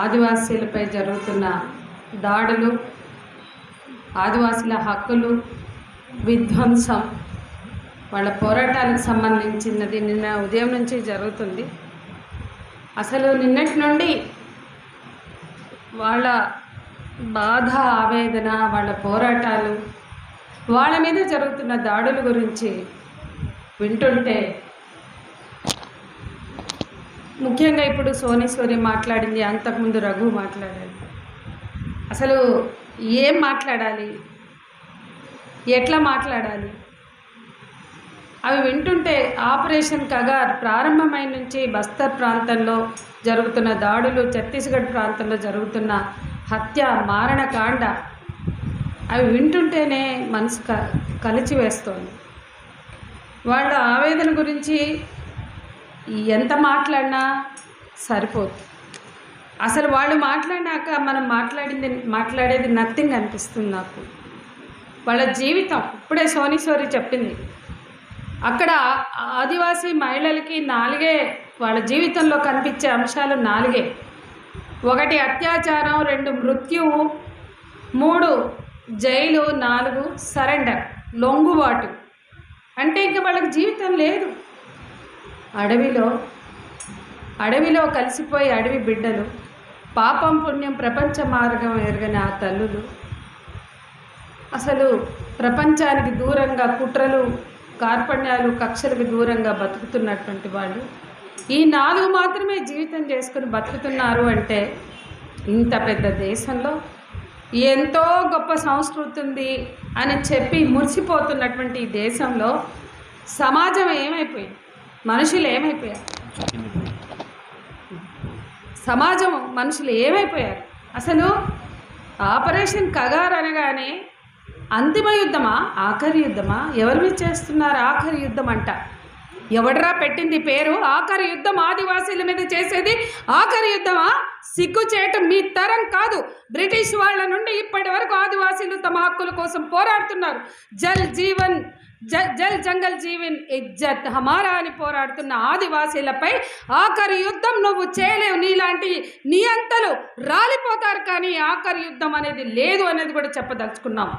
ఆదివాసీలపై జరుగుతున్న దాడులు ఆదివాసుల హక్కులు విధ్వంసం వాళ్ళ పోరాటాలకు సంబంధించినది నిన్న ఉదయం నుంచి జరుగుతుంది. అసలు నిన్నటి నుండి వాళ్ళ బాధ ఆవేదన వాళ్ళ పోరాటాలు వాళ్ళ మీద జరుగుతున్న దాడుల గురించి వింటుంటే ముఖ్యంగా ఇప్పుడు సోనేశ్వరి మాట్లాడింది అంతకుముందు రఘు మాట్లాడాడు అసలు ఏం మాట్లాడాలి? ఎట్లా మాట్లాడాలి? అవి వింటుంటే ఆపరేషన్ కగార్ ప్రారంభమైన నుంచి బస్తర్ ప్రాంతంలో జరుగుతున్న దాడులు ఛత్తీస్గఢ్ ప్రాంతంలో జరుగుతున్న హత్య మారణకాండ అవి వింటుంటేనే మనసు క కలిచివేస్తోంది. వాళ్ళ ఆవేదన గురించి ఎంత మాట్లాడినా సరిపోదు. అసలు వాళ్ళు మాట్లాడినాక మనం మాట్లాడింది మాట్లాడేది నథింగ్ అనిపిస్తుంది నాకు. వాళ్ళ జీవితం ఇప్పుడే సోనీశ్వరి చెప్పింది. అక్కడ ఆదివాసీ మహిళలకి నాలుగే వాళ్ళ జీవితంలో కనిపించే అంశాలు నాలుగే. ఒకటి అత్యాచారం రెండు మృత్యువు మూడు జైలు నాలుగు సరెండర్ లొంగుబాటు. అంటే ఇంకా వాళ్ళకి జీవితం లేదు. అడవిలో అడవిలో కలిసిపోయి అడవి బిడ్డలు పాపం పుణ్యం ప్రపంచ మార్గం ఎరగని ఆ తల్లులు. అసలు ప్రపంచానికి దూరంగా కుట్రలు కార్పణ్యాలు కక్షలకు దూరంగా బతుకుతున్నటువంటి వాళ్ళు ఈ నాలుగు మాత్రమే జీవితం చేసుకుని బతుకుతున్నారు అంటే ఇంత పెద్ద దేశంలో ఎంతో గొప్ప సంస్కృతి ఉంది అని చెప్పి మురిసిపోతున్నటువంటి ఈ దేశంలో సమాజం ఏమైపోయింది? మనుషులు ఏమైపోయారు? సమాజం మనుషులు ఏమైపోయారు? అసలు ఆపరేషన్ కగార్ అనగానే అంతిమ యుద్ధమా? ఆఖరి యుద్ధమా? ఎవరి మీద చేస్తున్నారు ఆఖరి యుద్ధం అంట. ఎవడరా పెట్టింది పేరు? ఆఖరి యుద్ధం ఆదివాసీల మీద చేసేది ఆఖరి యుద్ధమా? సిగ్గు చేయటం మీ తరం కాదు. బ్రిటిష్ వాళ్ళ నుండి ఇప్పటి వరకు ఆదివాసీలు తమ హక్కుల కోసం పోరాడుతున్నారు. జల్ జీవన్ జల్ జంగల్ జీవన్ ఇజ్జత్. హమారా అని పోరాడుతున్న ఆదివాసీలపై ఆఖరి యుద్ధం నువ్వు చేయలేవు. నీలాంటి నీ అంతలు రాలిపోతారు కానీ ఆఖరి యుద్ధం అనేది లేదు అనేది కూడా చెప్పదలుచుకున్నాం.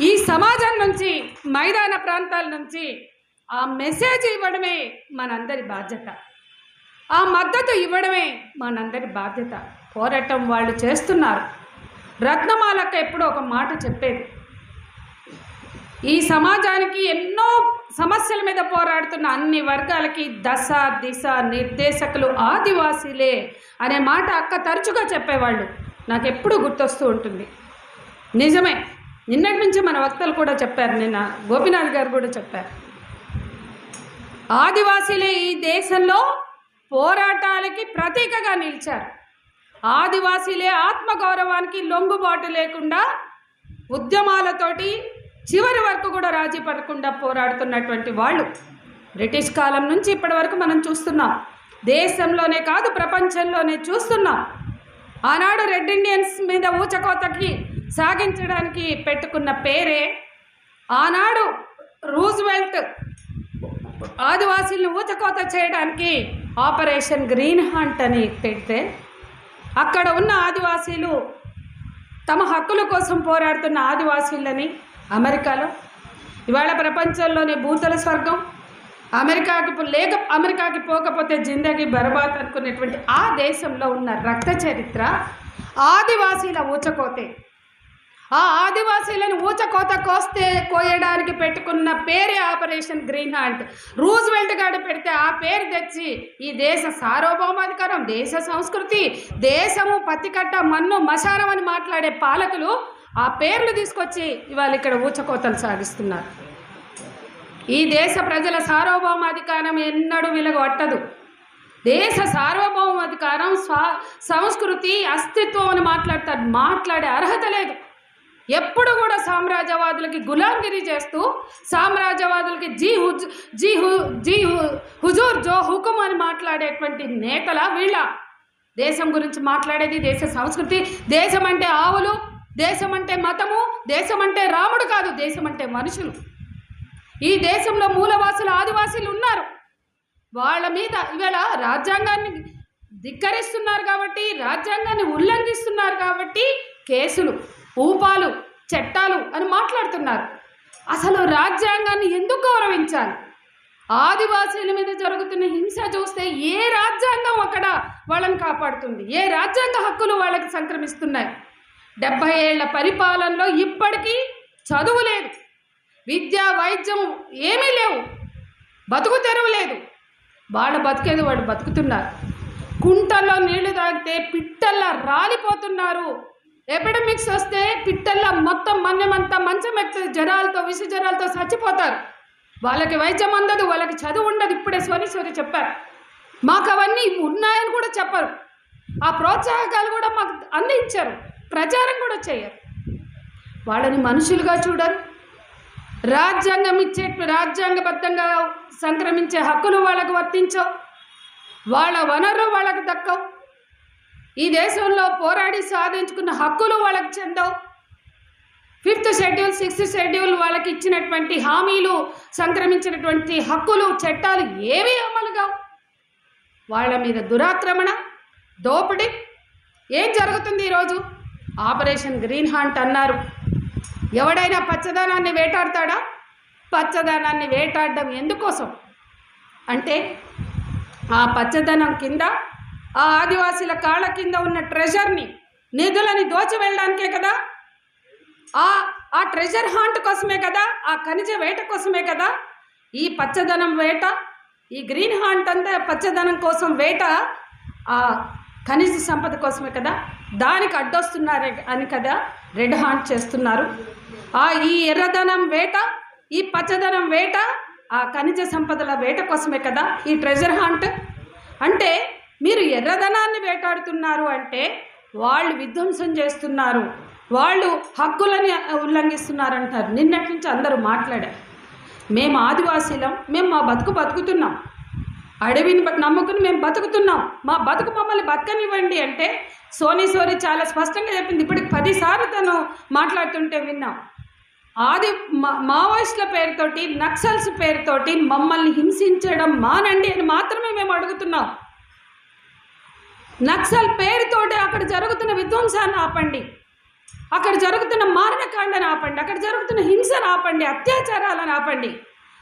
ఈ సమాజం నుంచి మైదాన ప్రాంతాల నుంచి ఆ మెసేజ్ ఇవ్వడమే మనందరి బాధ్యత. ఆ మద్దతు ఇవ్వడమే మనందరి బాధ్యత. పోరాటం వాళ్ళు చేస్తున్నారు. రత్నమాలక్క ఎప్పుడో ఒక మాట చెప్పేది. ఈ సమాజానికి ఎన్నో సమస్యల మీద పోరాడుతున్న అన్ని వర్గాలకి దశ దిశ నిర్దేశకులు ఆదివాసీలే అనే మాట అక్క తరచుగా చెప్పేవాళ్ళు. నాకు ఎప్పుడూ గుర్తొస్తూ ఉంటుంది. నిజమే నిన్నటి నుంచి మన వక్తలు కూడా చెప్పారు నిన్న గోపినాథ్ గారు కూడా చెప్పారు. ఆదివాసీలే ఈ దేశంలో పోరాటాలకి ప్రతీకగా నిలిచారు. ఆదివాసీలే ఆత్మగౌరవానికి లొంగుబాటు లేకుండా ఉద్యమాలతోటి చివరి వరకు కూడా రాజీ పడకుండా పోరాడుతున్నటువంటి వాళ్ళు బ్రిటిష్ కాలం నుంచి ఇప్పటి వరకు మనం చూస్తున్నాం. దేశంలోనే కాదు ప్రపంచంలోనే చూస్తున్నాం. ఆనాడు రెడ్ ఇండియన్స్ మీద ఊచకోతకి సాగించడానికి పెట్టుకున్న పేరే ఆనాడు రూజ్వెల్ట్ ఆదివాసీలను ఊచకోత చేయడానికి ఆపరేషన్ గ్రీన్ హంట్ అని పెడితే అక్కడ ఉన్న ఆదివాసీలు తమ హక్కుల కోసం పోరాడుతున్న ఆదివాసీలని అమెరికాలో. ఇవాళ ప్రపంచంలోనే భూతల స్వర్గం. అమెరికాకి లేక అమెరికాకి పోకపోతే జిందగీ బర్బాద్ అనుకునేటువంటి ఆ దేశంలో ఉన్న రక్త చరిత్ర ఆదివాసీల ఊచకోతే. ఆ ఆదివాసీలను ఊచకోత కోస్తే కోయడానికి పెట్టుకున్న పేరే ఆపరేషన్ గ్రీన్ హార్ట్. రూజ్వెల్ట్ గారు పెడితే ఆ పేరు తెచ్చి ఈ దేశ సార్వభౌమాధికారం దేశ సంస్కృతి దేశము పత్తికట్ట మన్ను మశానం అని మాట్లాడే పాలకులు ఆ పేర్లు తీసుకొచ్చి ఇవాళ ఇక్కడ ఊచకోతలు సాగిస్తున్నారు. ఈ దేశ ప్రజల సార్వభౌమాధికారం ఎన్నడూ విలగొట్టదు. దేశ సార్వభౌమాధికారం స్వా సంస్కృతి అస్తిత్వం అని మాట్లాడతారు మాట్లాడే అర్హత లేదు. ఎప్పుడు కూడా సామ్రాజ్యవాదులకి గులాంగిరి చేస్తూ సామ్రాజ్యవాదులకి జీ హుజ్ జీ హు జీ హుజూర్ జో హుకుం అని మాట్లాడేటువంటి నేతల వీళ్ళ. దేశం గురించి మాట్లాడేది దేశ సంస్కృతి దేశం అంటే ఆవులు దేశం అంటే మతము దేశం అంటే రాముడు కాదు దేశం అంటే మనుషులు. ఈ దేశంలో మూలవాసులు ఆదివాసీలు ఉన్నారు. వాళ్ళ మీద ఇవాళ రాజ్యాంగాన్ని ధిక్కరిస్తున్నారు కాబట్టి రాజ్యాంగాన్ని ఉల్లంఘిస్తున్నారు కాబట్టి కేసులు ఊపాలు చట్టాలు అని మాట్లాడుతున్నారు. అసలు రాజ్యాంగాన్ని ఎందుకు గౌరవించాలి? ఆదివాసీల మీద జరుగుతున్న హింస చూస్తే ఏ రాజ్యాంగం అక్కడ వాళ్ళని కాపాడుతుంది? ఏ రాజ్యాంగ హక్కులు వాళ్ళకి సంక్రమిస్తున్నాయి? డెబ్బై ఏళ్ళ పరిపాలనలో ఇప్పటికీ చదువు లేదు. విద్య వైద్యం ఏమీ లేవు. బతుకు తెరువు లేదు. వాళ్ళు బతికేది వాళ్ళు బతుకుతున్నారు. కుంటల్లో నీళ్ళు తాగితే పిట్టల్లా రాలిపోతున్నారు. ఎపిడమిక్స్ వస్తే పిట్టల్లా మొత్తం మన్యమంతా మంచం ఎక్కుతుంది జ్వరాలతో విష జ్వరాలతో చచ్చిపోతారు. వాళ్ళకి వైద్యం అందదు వాళ్ళకి చదువు ఉండదు. ఇప్పుడే స్వరీశ్వరి చెప్పారు. మాకు అవన్నీ ఉన్నాయని కూడా చెప్పరు. ఆ ప్రోత్సాహకాలు కూడా మాకు అందించారు. ప్రచారం కూడా చేయరు. వాళ్ళని మనుషులుగా చూడరు. రాజ్యాంగం ఇచ్చే రాజ్యాంగబద్ధంగా సంక్రమించే హక్కులు వాళ్ళకు వర్తించవు. వాళ్ళ వనరు వాళ్ళకు దక్కవు. ఈ దేశంలో పోరాడి సాధించుకున్న హక్కులు వాళ్ళకి చెందవు. ఫిఫ్త్ షెడ్యూల్ సిక్స్త్ షెడ్యూల్ వాళ్ళకి ఇచ్చినటువంటి హామీలు సంక్రమించినటువంటి హక్కులు చట్టాలు ఏవి అమలు కావు. వాళ్ళ మీద దురాక్రమణ దోపిడీ ఏం జరుగుతుంది ఈరోజు? ఆపరేషన్ గ్రీన్ హాంట్ అన్నారు. ఎవడైనా పచ్చదనాన్ని వేటాడతాడా? పచ్చదనాన్ని వేటాడడం ఎందుకోసం? అంటే ఆ పచ్చదనం కింద ఆ ఆదివాసీల కాళ్ళ కింద ఉన్న ట్రెజర్ని నిధులని దోచి వెళ్ళడానికే కదా? ఆ ఆ ట్రెజర్ హాంట్ కోసమే కదా? ఆ ఖనిజ వేట కోసమే కదా? ఈ పచ్చదనం వేట ఈ గ్రీన్ హాంట్ అంతా పచ్చదనం కోసం వేట ఆ ఖనిజ సంపద కోసమే కదా? దానికి అడ్డొస్తున్నారు అని కదా రెడ్ హాంట్ చేస్తున్నారు. ఆ ఈ ఎర్రదనం వేట ఈ పచ్చదనం వేట ఆ ఖనిజ సంపదల వేట కోసమే కదా ఈ ట్రెజర్ హాంట్ అంటే మీరు ఎర్రదనాన్ని వేటాడుతున్నారు అంటే వాళ్ళు విధ్వంసం చేస్తున్నారు. వాళ్ళు హక్కులని ఉల్లంఘిస్తున్నారు అంటారు నిన్నటి నుంచి అందరూ మాట్లాడారు. మేము ఆదివాసీలం మేము మా బతుకు బతుకుతున్నాం. అడవిని బట్టి నమ్ముకుని మేము బతుకుతున్నాం. మా బతుకు మమ్మల్ని బతకనివ్వండి అంటే సోనీ సోరీ చాలా స్పష్టంగా చెప్పింది. ఇప్పటికి పదిసార్లు తను మాట్లాడుతుంటే విన్నాం. ఆది మా మావోయిస్టుల పేరుతోటి నక్సల్స్ పేరుతోటి మమ్మల్ని హింసించడం మానండి అని మాత్రమే మేము అడుగుతున్నాం. నక్సల్ పేరుతోటి అక్కడ జరుగుతున్న విధ్వంసాన్ని ఆపండి. అక్కడ జరుగుతున్న మారణకాండను ఆపండి. అక్కడ జరుగుతున్న హింసను ఆపండి. అత్యాచారాలను ఆపండి.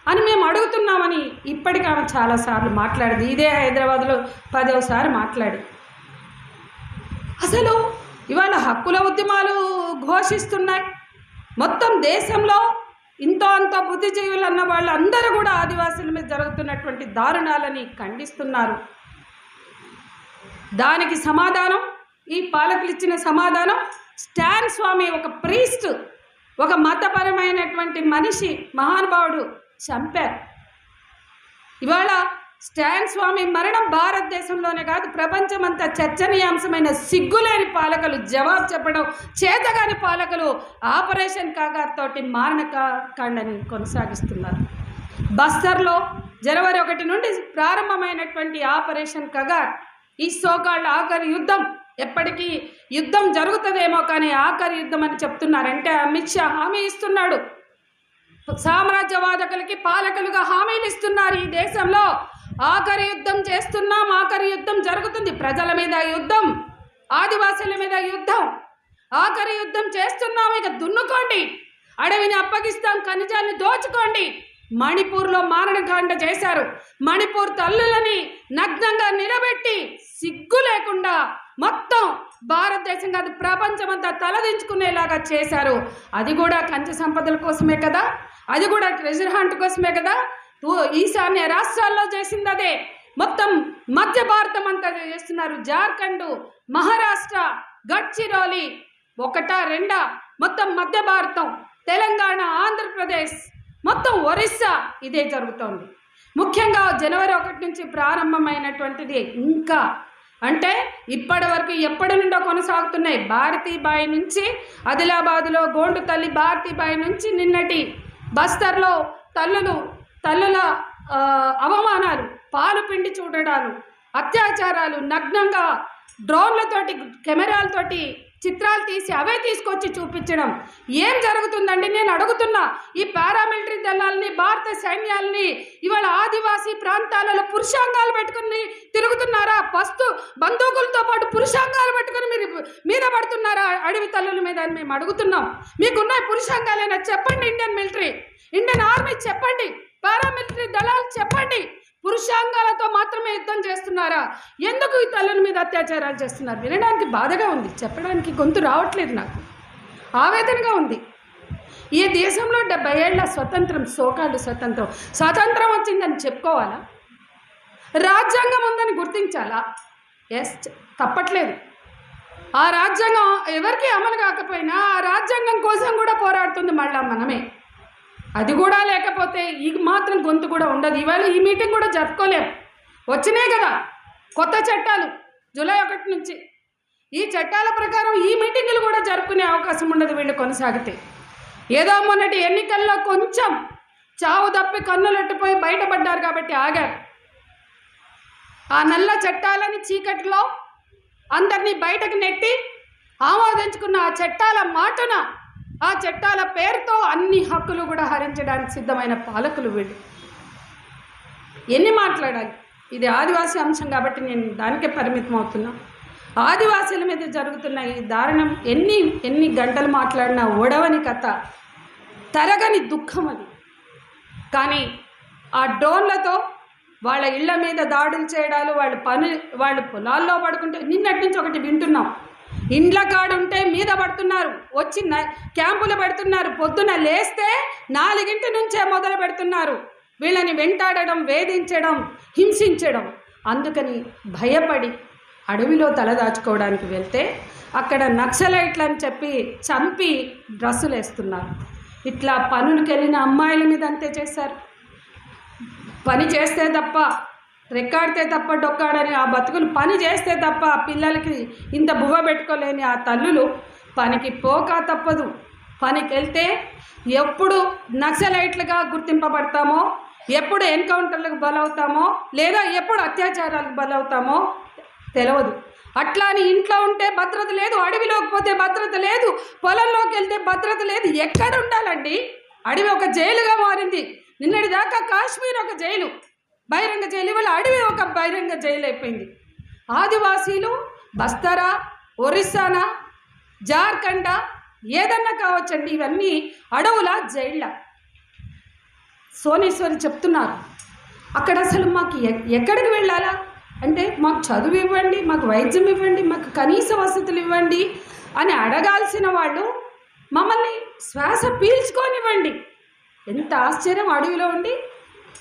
అని మేము అడుగుతున్నామని ఇప్పటికి ఆమె చాలాసార్లు మాట్లాడింది. ఇదే హైదరాబాద్లో పదవసారి మాట్లాడి. అసలు ఇవాళ హక్కుల ఉద్యమాలు ఘోషిస్తున్నాయి. మొత్తం దేశంలో ఇంతో అంత బుద్ధిజీవులు అన్న వాళ్ళందరూ కూడా ఆదివాసుల మీద జరుగుతున్నటువంటి దారుణాలని ఖండిస్తున్నారు. దానికి సమాధానం ఈ పాలకులు ఇచ్చిన సమాధానం స్టాన్ స్వామి ఒక ప్రీస్ట్ ఒక మతపరమైనటువంటి మనిషి మహానుభావుడు చంపారు. ఇవాళ స్టాన్ స్వామి మరణం భారతదేశంలోనే కాదు ప్రపంచమంతా చర్చనీయాంశమైన సిగ్గులేని పాలకులు జవాబు చెప్పడం చేతగాని పాలకులు ఆపరేషన్ కాగార్ తోటి మారణ కాండని కొనసాగిస్తున్నారు. బస్తర్లో జనవరి ఒకటి నుండి ప్రారంభమైనటువంటి ఆపరేషన్ కగార్ ఈ సోకాళ్ళ ఆఖరి యుద్ధం ఎప్పటికీ యుద్ధం జరుగుతుందేమో కానీ ఆఖరి యుద్ధం అని చెప్తున్నారంటే అమిత్ షా హామీ ఇస్తున్నాడు. సామ్రాజ్యవాదకులకి పాలకులుగా హామీలు ఇస్తున్నారు ఈ దేశంలో. ఆఖరి యుద్ధం చేస్తున్నాం ఆఖరి యుద్ధం జరుగుతుంది. ప్రజల మీద యుద్ధం ఆదివాసుల మీద యుద్ధం. ఆఖరి యుద్ధం చేస్తున్నాం ఇక దున్నుకోండి. అడవిని అప్పగిస్తాం ఖనిజాన్ని దోచుకోండి. మణిపూర్లో మారణకాండ చేశారు. మణిపూర్ తల్లులని నగ్నంగా నిలబెట్టి సిగ్గు లేకుండా మొత్తం భారతదేశం కాదు ప్రపంచమంతా తలదించుకునేలాగా చేశారు. అది కూడా కంచె సంపదల కోసమే కదా? అది కూడా ట్రెజర్ హంట్ కోసమే కదా? ఈశాన్య రాష్ట్రాల్లో చేసింది అదే. మొత్తం మధ్య భారతం అంతా చేస్తున్నారు. జార్ఖండ్ మహారాష్ట్ర గడ్చిరోలి ఒకటా రెండా? మొత్తం మధ్య భారతం తెలంగాణ ఆంధ్రప్రదేశ్ మొత్తం ఒరిస్సా ఇదే జరుగుతోంది. ముఖ్యంగా జనవరి ఒకటి నుంచి ప్రారంభమైనటువంటిది ఇంకా అంటే ఇప్పటి వరకు ఎప్పటి నుండో కొనసాగుతున్నాయి. భారతీబాయి నుంచి ఆదిలాబాదులో గోండు తల్లి భారతీబాయి నుంచి నిన్నటి బస్తర్లో తల్లులు తల్లుల అవమానాలు పాలు పిండి చూడడాలు అత్యాచారాలు నగ్నంగా డ్రోన్లతోటి కెమెరాలతోటి చిత్రాలు తీసి అవే తీసుకొచ్చి చూపించడం. ఏం జరుగుతుందండి? నేను అడుగుతున్నా. ఈ పారామిలిటరీ దళాలని భారత సైన్యాల్ని ఇవాళ ఆదివాసీ ప్రాంతాలలో పురుషాంగాలు పెట్టుకుని తిరుగుతున్నారా? పస్తు బందూకులతో పాటు పురుషాంగాలు పెట్టుకుని మీరు మీద పడుతున్నారా? అడవి తల్లుల మీద అని మేము అడుగుతున్నాం. మీకున్న పురుషాంగాలైనా? చెప్పండి ఇండియన్ మిలిటరీ. ఇండియన్ ఆర్మీ చెప్పండి. పారామిలిటరీ దళాలు చెప్పండి. పురుషాంగాలతో మాత్రమే యుద్ధం చేస్తున్నారా? ఎందుకు ఈ తల్లుల మీద అత్యాచారాలు చేస్తున్నారు? వినడానికి బాధగా ఉంది. చెప్పడానికి గొంతు రావట్లేదు నాకు. ఆవేదనగా ఉంది. ఈ దేశంలో డెబ్బై ఏళ్ళ స్వతంత్రం సోకాళ్ళు స్వతంత్రం స్వతంత్రం వచ్చిందని చెప్పుకోవాలా? రాజ్యాంగం ఉందని గుర్తించాలా? ఎస్ తప్పట్లేదు. ఆ రాజ్యాంగం ఎవరికి అమలు కాకపోయినా ఆ రాజ్యాంగం కోసం కూడా పోరాడుతుంది మళ్ళా మనమే. అది కూడా లేకపోతే ఈ మాత్రం గొంతు కూడా ఉండదు. ఇవాళ ఈ మీటింగ్ కూడా జరుపుకోలేము వచ్చినాయి కదా కొత్త చట్టాలు జూలై ఒకటి నుంచి. ఈ చట్టాల ప్రకారం ఈ మీటింగులు కూడా జరుపుకునే అవకాశం ఉండదు వీళ్ళు కొనసాగితే. ఏదో మొన్నటి ఎన్నికల్లో కొంచెం చావు తప్పి కన్నులెట్టిపోయి బయటపడ్డారు కాబట్టి ఆగారు. ఆ నల్ల చట్టాలని చీకటిలో అందరినీ బయటకు నెట్టి ఆమోదించుకున్న ఆ చట్టాల మాటన ఆ చట్టాల పేరుతో అన్ని హక్కులు కూడా హరించడానికి సిద్ధమైన పాలకులు వీళ్ళు. ఎన్ని మాట్లాడాలి? ఇది ఆదివాసీ అంశం కాబట్టి నేను దానికే పరిమితం అవుతున్నా. ఆదివాసీల మీద జరుగుతున్న ఈ దారుణం ఎన్ని ఎన్ని గంటలు మాట్లాడినా ఓడవని కథ. తరగని దుఃఖం అది. కానీ ఆ డ్రోన్లతో వాళ్ళ ఇళ్ళ మీద దాడులు చేయడాలు వాళ్ళ పని వాళ్ళు పొలాల్లో పడుకుంటే నిన్నటి నుంచి ఒకటి వింటున్నాం. ఇండ్ల కాడుంటే మీద పడుతున్నారు. వచ్చి క్యాంపులు పెడుతున్నారు. పొద్దున లేస్తే నాలుగింటి నుంచే మొదలు పెడుతున్నారు. వీళ్ళని వెంటాడడం వేధించడం హింసించడం. అందుకని భయపడి అడవిలో తలదాచుకోవడానికి వెళ్తే అక్కడ నక్సలైట్లని చెప్పి చంపి డ్రస్సులు వేస్తున్నారు ఇట్లా పనులకు వెళ్ళిన అమ్మాయిల మీద అంతే చేశారు. పని చేస్తే తప్ప రెక్కాడితే తప్ప డొక్కాడని ఆ బతుకులు పని చేస్తే తప్ప ఆ పిల్లలకి ఇంత బువ్వ పెట్టుకోలేని ఆ తల్లులు పనికి పోక తప్పదు. పనికి వెళ్తే ఎప్పుడు నక్సలైట్లుగా గుర్తింపబడతామో ఎప్పుడు ఎన్కౌంటర్లకు బలవుతామో లేదా ఎప్పుడు అత్యాచారాలకు బలవుతామో తెలియదు అట్లా అని ఇంట్లో ఉంటే భద్రత లేదు అడవిలోకి పోతే భద్రత లేదు పొలంలోకి వెళ్తే భద్రత లేదు. ఎక్కడ ఉండాలండి? అడవి ఒక జైలుగా మారింది. నిన్నటి దాకా కాశ్మీర్ ఒక జైలు. బహిరంగ జైలు ఇవాళ అడవి ఒక బహిరంగ జైలు అయిపోయింది. ఆదివాసీలు బస్తరా ఒరిస్సానా జార్ఖండ్ ఏదన్నా కావచ్చండి ఇవన్నీ అడవుల జైళ్ళ. సోనేశ్వరి చెప్తున్నారు అక్కడ అసలు మాకు ఎ- ఎక్కడికి వెళ్ళాలా? అంటే మాకు చదువు ఇవ్వండి మాకు వైద్యం ఇవ్వండి మాకు కనీస వసతులు ఇవ్వండి అని అడగాల్సిన వాళ్ళు మమ్మల్ని శ్వాస పీల్చుకోనివ్వండి. ఎంత ఆశ్చర్యం అడవిలో ఉండి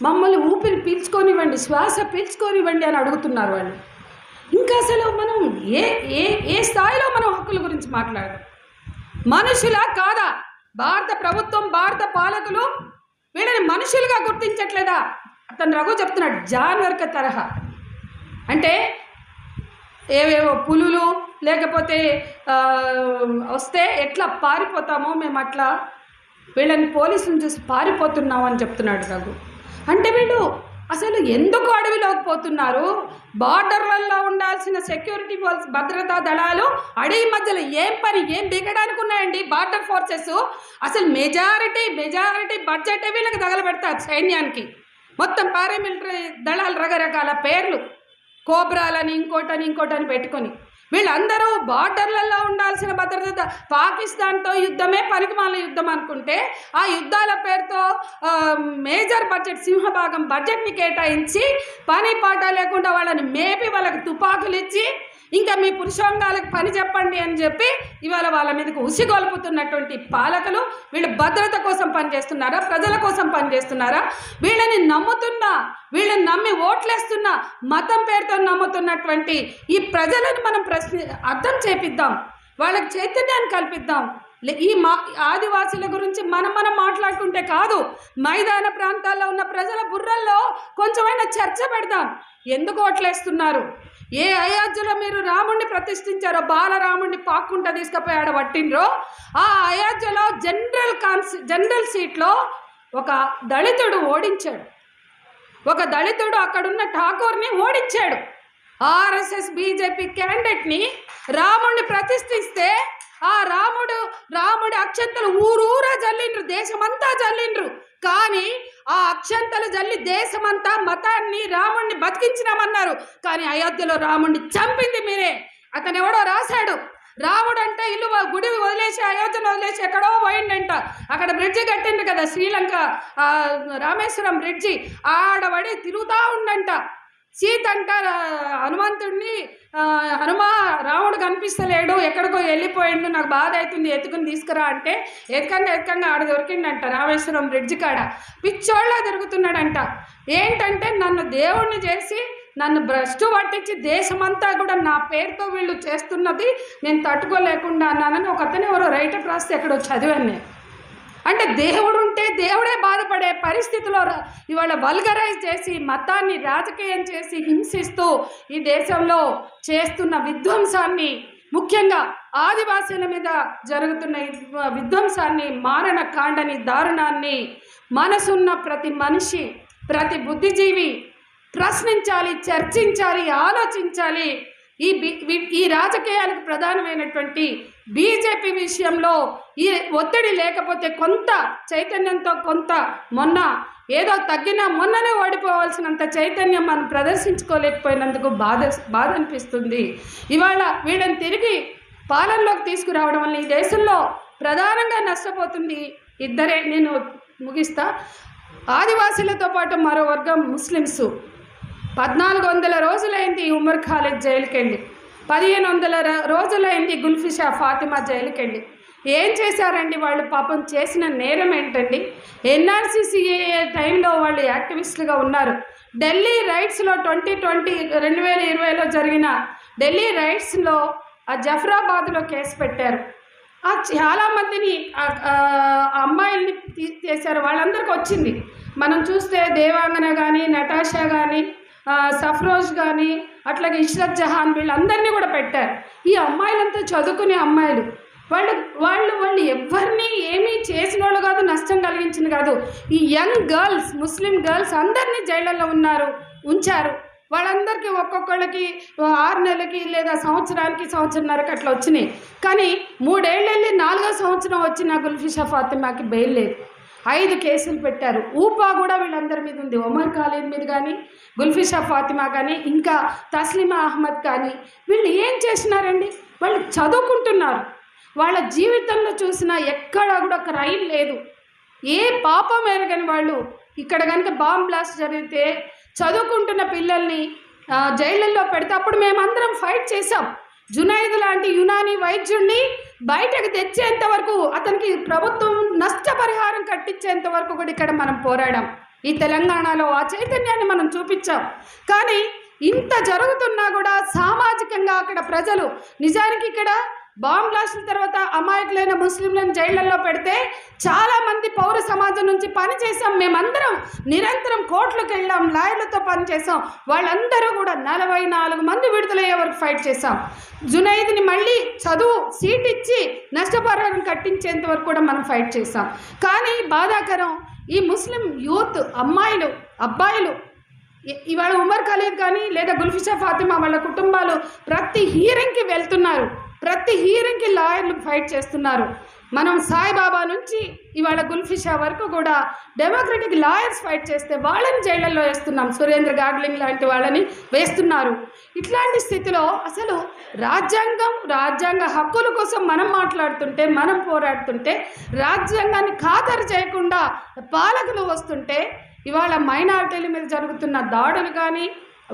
మమ్మల్ని ఊపిరి పీల్చుకొనివ్వండి శ్వాస పీల్చుకొనివ్వండి అని అడుగుతున్నారు వాళ్ళు. ఇంకా అసలు మనం ఏ ఏ ఏ స్థాయిలో మనం హక్కుల గురించి మాట్లాడడం మనుషులా కాదా? భారత ప్రభుత్వం భారత పాలకులు వీళ్ళని మనుషులుగా గుర్తించట్లేదా? అతను రఘు చెప్తున్నాడు జాన్వర్క తరహా. అంటే ఏవేవో పులులు లేకపోతే వస్తే ఎట్లా పారిపోతామో మేము అట్లా వీళ్ళని పోలీసులను చూసి పారిపోతున్నాం అని చెప్తున్నాడు రఘు. అంటే వీళ్ళు అసలు ఎందుకు అడవిలోకి పోతున్నారు? బార్డర్లలో ఉండాల్సిన సెక్యూరిటీ ఫోర్స్ భద్రతా దళాలు అడవి మధ్యలో ఏం పని ఏం దిగడానికి ఉన్నాయండి బార్డర్ ఫోర్సెస్? అసలు మెజారిటీ మెజారిటీ బడ్జెట్ వీళ్ళకి తగలబెడతారు సైన్యానికి. మొత్తం పారామిలిటరీ దళాలు రకరకాల పేర్లు. కోబ్రాలని ఇంకోటని ఇంకోటని పెట్టుకొని. వీళ్ళందరూ బార్డర్లలో ఉండాల్సిన భద్రత పాకిస్తాన్తో యుద్ధమే పరికమాల యుద్ధం అనుకుంటే ఆ యుద్ధాల పేరుతో మేజర్ బడ్జెట్ సింహభాగం బడ్జెట్ని కేటాయించి పని పాట లేకుండా వాళ్ళని మేపి వాళ్ళకి తుపాకులు ఇచ్చి ఇంకా మీ పురుషాంగాలకు పని చెప్పండి అని చెప్పి ఇవాళ వాళ్ళ మీదకి ఉసిగొల్పుతున్నటువంటి పాలకులు వీళ్ళు భద్రత కోసం పనిచేస్తున్నారా? ప్రజల కోసం పనిచేస్తున్నారా? వీళ్ళని నమ్ముతున్నా వీళ్ళని నమ్మి ఓట్లేస్తున్నా మతం పేరుతో నమ్ముతున్నటువంటి ఈ ప్రజలను మనం ప్రశ్న అర్థం చేపిద్దాం. వాళ్ళకి చైతన్యాన్ని కల్పిద్దాం. లే- ఈ మా ఆదివాసుల గురించి మనం మనం మాట్లాడుకుంటే కాదు మైదాన ప్రాంతాల్లో ఉన్న ప్రజల బుర్రల్లో కొంచెమైనా చర్చ పెడదాం. ఎందుకు ఓట్లేస్తున్నారు? ఏ అయోధ్యలో మీరు రాముణ్ణి ప్రతిష్ఠించారో బాలరాముణ్ణి పాక్కుంటా తీసుకుపోయాడు ఆడ పట్టిండ్రో ఆ అయోధ్యలో జనరల్ కాన్స్ జనరల్ సీట్లో ఒక దళితుడు ఓడించాడు. ఒక దళితుడు అక్కడున్న ఠాకూర్ని ఓడించాడు. ఆర్ఎస్ఎస్ బీజేపీ క్యాండిడేట్ని రాముణ్ణి ప్రతిష్ఠిస్తే ఆ రాముడు రాముడి అక్షంతలు ఊరూరా జల్లిండ్రు దేశమంతా జల్లిండ్రు. కానీ ఆ అక్షంతలు జల్లి దేశమంతా మతాన్ని రాముణ్ణి బతికించినామన్నారు. కానీ అయోధ్యలో రాముణ్ణి చంపింది మీరే. అతను ఎవడో రాశాడు. రాముడు అంటే ఇల్లు గుడి వదిలేసి అయోధ్యను వదిలేసి ఎక్కడో పోయిండంట. అక్కడ బ్రిడ్జి కట్టిండు కదా శ్రీలంక రామేశ్వరం బ్రిడ్జి. ఆడబడి తిరుగుతూ ఉండంట. సీత అంట హనుమంతుడిని హనుమా రాముడు కనిపిస్తలేడు ఎక్కడికో వెళ్ళిపోయాడు నాకు బాధ అవుతుంది ఎత్తుకుని తీసుకురా అంటే ఎత్కంగా ఎత్కంగా ఆడ దొరికిండంట రామేశ్వరం బ్రిడ్జ్ కాడ. పిచ్చోళ్ళ తిరుగుతున్నాడంట. ఏంటంటే నన్ను దేవుణ్ణి చేసి నన్ను భ్రష్టు పట్టించి దేశమంతా కూడా నా పేరుతో వీళ్ళు చేస్తున్నది నేను తట్టుకోలేకుండా అన్నానని ఒక అతను ఎవరో రైటర్ రాస్తే ఎక్కడో చదివాను నేను. అంటే దేవుడు ఉంటే దేవుడే బాధపడే పరిస్థితిలో ఇవాళ వల్గరైజ్ చేసి మతాన్ని రాజకీయం చేసి హింసిస్తూ ఈ దేశంలో చేస్తున్న విధ్వంసాన్ని ముఖ్యంగా ఆదివాసీల మీద జరుగుతున్న విధ్వంసాన్ని మారణ కాండని దారుణాన్ని మనసున్న ప్రతి మనిషి ప్రతి బుద్ధిజీవి ప్రశ్నించాలి చర్చించాలి ఆలోచించాలి. ఈ ఈ రాజకీయాలకు ప్రధానమైనటువంటి బీజేపీ విషయంలో ఈ ఒత్తిడి లేకపోతే కొంత చైతన్యంతో కొంత మొన్న ఏదో తగ్గినా మొన్ననే ఓడిపోవాల్సినంత చైతన్యం మనం ప్రదర్శించుకోలేకపోయినందుకు బాధ బాధ అనిపిస్తుంది. ఇవాళ వీళ్ళని తిరిగి పాలనలోకి తీసుకురావడం వల్ల ఈ దేశంలో ప్రధానంగా నష్టపోతుంది ఇద్దరే. నేను ముగిస్తా. ఆదివాసీలతో పాటు మరో వర్గం ముస్లిమ్స్. పద్నాలుగు వందల రోజులైంది ఉమర్ ఖాలిద్ జైలుకెళ్ళి. పదిహేను వందల రోజులైంది గుల్ఫిషా ఫాతిమా జైలుకెళ్ళి. ఏం చేశారండి వాళ్ళు? పాపం చేసిన నేరం ఏంటండి? ఎన్ఆర్సీసీఏ టైంలో వాళ్ళు యాక్టివిస్టులుగా ఉన్నారు. ఢిల్లీ రైట్స్లో ట్వంటీ ట్వంటీ రెండు వేల ఇరవైలో జరిగిన ఢిల్లీ రైట్స్లో ఆ జఫరాబాద్లో కేసు పెట్టారు. ఆ చాలా మందిని అమ్మాయిల్ని తీసేశారు. వాళ్ళందరికీ వచ్చింది మనం చూస్తే దేవాంగన కానీ నటాషా కానీ సఫ్రోజ్ కానీ అట్లాగే ఇష్రత్ జహాన్ వీళ్ళందరినీ కూడా పెట్టారు. ఈ అమ్మాయిలంతా చదువుకునే అమ్మాయిలు. వాళ్ళు వాళ్ళు వాళ్ళు ఎవరిని ఏమీ చేసిన వాళ్ళు కాదు నష్టం కలిగించింది కాదు. ఈ యంగ్ గర్ల్స్ ముస్లిం గర్ల్స్ అందరినీ జైళ్ళల్లో ఉన్నారు ఉంచారు. వాళ్ళందరికీ ఒక్కొక్కళ్ళకి ఆరు నెలలకి లేదా సంవత్సరానికి సంవత్సరంన్నరకి అట్లా వచ్చినాయి. కానీ మూడేళ్ళు వెళ్ళి నాలుగో సంవత్సరం వచ్చిన గుల్ఫిషా ఫాతిమాకి బెయిల్ లేదు. ఐదు కేసులు పెట్టారు. ఊపా కూడా వీళ్ళందరి మీద ఉంది. ఒమర్ ఖాళీద్ మీద కానీ గుల్ఫిషా ఫాతిమా కానీ ఇంకా తస్లిమా అహ్మద్ కానీ వీళ్ళు ఏం చేసినారండి వాళ్ళు చదువుకుంటున్నారు. వాళ్ళ జీవితంలో చూసిన ఎక్కడ కూడా క్రైమ్ లేదు. ఏ పాపం ఎరగని వాళ్ళు. ఇక్కడ కనుక బాంబ్ బ్లాస్ట్ జరిగితే చదువుకుంటున్న పిల్లల్ని జైళ్ళల్లో పెడితే అప్పుడు మేమందరం ఫైట్ చేసాం జునైద్ లాంటి యునాని వైద్యుణ్ణి బయటకు తెచ్చేంత వరకు అతనికి ప్రభుత్వం నష్టపరిహారం కట్టించేంత వరకు కూడా ఇక్కడ మనం పోరాడాం. ఈ తెలంగాణలో ఆ చైతన్యాన్ని మనం చూపించాం. కానీ ఇంత జరుగుతున్నా కూడా సామాజికంగా అక్కడ ప్రజలు నిజానికి ఇక్కడ బాంబ్ బ్లాస్ట్ల తర్వాత అమాయకులైన ముస్లింలను జైళ్ళలో పెడితే చాలా మంది పౌర సమాజం నుంచి పని చేసాం మేమందరం నిరంతరం కోర్టులకు వెళ్ళాం. లాయర్లతో పని చేసాం వాళ్ళందరూ కూడా నలభై నాలుగు మంది విడుదలయ్యే వరకు ఫైట్ చేసాం జునైద్ని మళ్ళీ చదువు సీట్ ఇచ్చి నష్టపరిహారం కట్టించేంత వరకు కూడా మనం ఫైట్ చేసాం కానీ బాధాకరం ఈ ముస్లిం యూత్ అమ్మాయిలు అబ్బాయిలు ఇవాళ ఉమర్ ఖలీద్ కానీ లేదా గుల్ఫిషా ఫాతిమా వాళ్ళ కుటుంబాలు ప్రతి హీరింగ్కి వెళ్తున్నారు. ప్రతి హీరింగ్కి లాయర్లు ఫైట్ చేస్తున్నారు. మనం సాయిబాబా నుంచి ఇవాళ గుల్ఫిషా వరకు కూడా డెమోక్రటిక్ లాయర్స్ ఫైట్ చేస్తే వాళ్ళని జైళ్ళల్లో వేస్తున్నాం. సురేంద్ర గాడ్లింగ్ లాంటి వాళ్ళని వేస్తున్నారు. ఇట్లాంటి స్థితిలో అసలు రాజ్యాంగం రాజ్యాంగ హక్కుల కోసం మనం మాట్లాడుతుంటే మనం పోరాడుతుంటే రాజ్యాంగాన్ని ఖాతరు చేయకుండా పాలకులు వస్తుంటే ఇవాళ మైనారిటీల మీద జరుగుతున్న దాడులు కానీ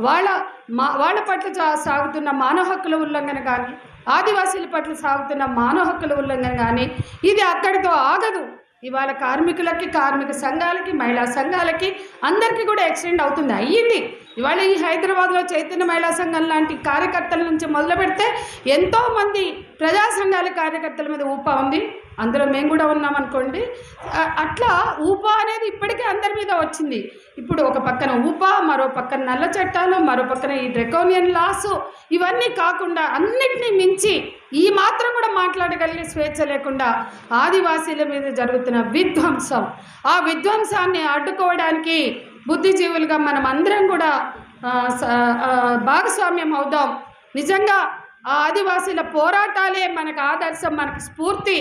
వాళ్ళ మా వాళ్ళ పట్ల సాగుతున్న మానవ హక్కుల ఉల్లంఘన కానీ ఆదివాసీల పట్ల సాగుతున్న మానవ హక్కుల ఉల్లంఘన కానీ ఇది అక్కడితో ఆగదు. ఇవాళ కార్మికులకి కార్మిక సంఘాలకి మహిళా సంఘాలకి అందరికీ కూడా ఎక్స్టెండ్ అవుతుంది. అయ్యింది. ఇవాళ ఈ హైదరాబాద్లో చైతన్య మహిళా సంఘం లాంటి కార్యకర్తల నుంచి మొదలు పెడితే ఎంతోమంది ప్రజా సంఘాల కార్యకర్తల మీద ఊపా ఉంది. అందులో మేము కూడా ఉన్నాం అనుకోండి. అట్లా ఊపా అనేది ఇప్పటికే అందరి మీద వచ్చింది. ఇప్పుడు ఒక పక్కన ఊపా మరో పక్కన నల్ల చట్టాలు మరో పక్కన ఈ డ్రెకోనియన్ లాసు ఇవన్నీ కాకుండా అన్నిటినీ మించి ఈ మాత్రం కూడా మాట్లాడగలిగే స్వేచ్ఛ లేకుండా ఆదివాసీల మీద జరుగుతున్న విధ్వంసం. ఆ విధ్వంసాన్ని అడ్డుకోవడానికి బుద్ధిజీవులుగా మనం అందరం కూడా భాగస్వామ్యం అవుదాం. నిజంగా ఆదివాసీల పోరాటాలే మనకు ఆదర్శం మనకు స్ఫూర్తి.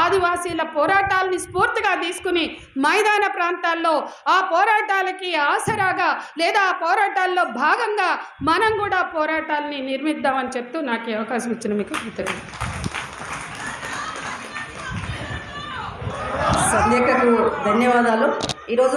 ఆదివాసీల పోరాటాలని స్ఫూర్తిగా తీసుకుని మైదాన ప్రాంతాల్లో ఆ పోరాటాలకి ఆసరాగా లేదా ఆ పోరాటాల్లో భాగంగా మనం కూడా పోరాటాలని నిర్మిద్దామని చెప్తూ నాకు అవకాశం ఇచ్చిన మీకు మిత్రులు సంధ్యకకు ధన్యవాదాలు. ఈరోజు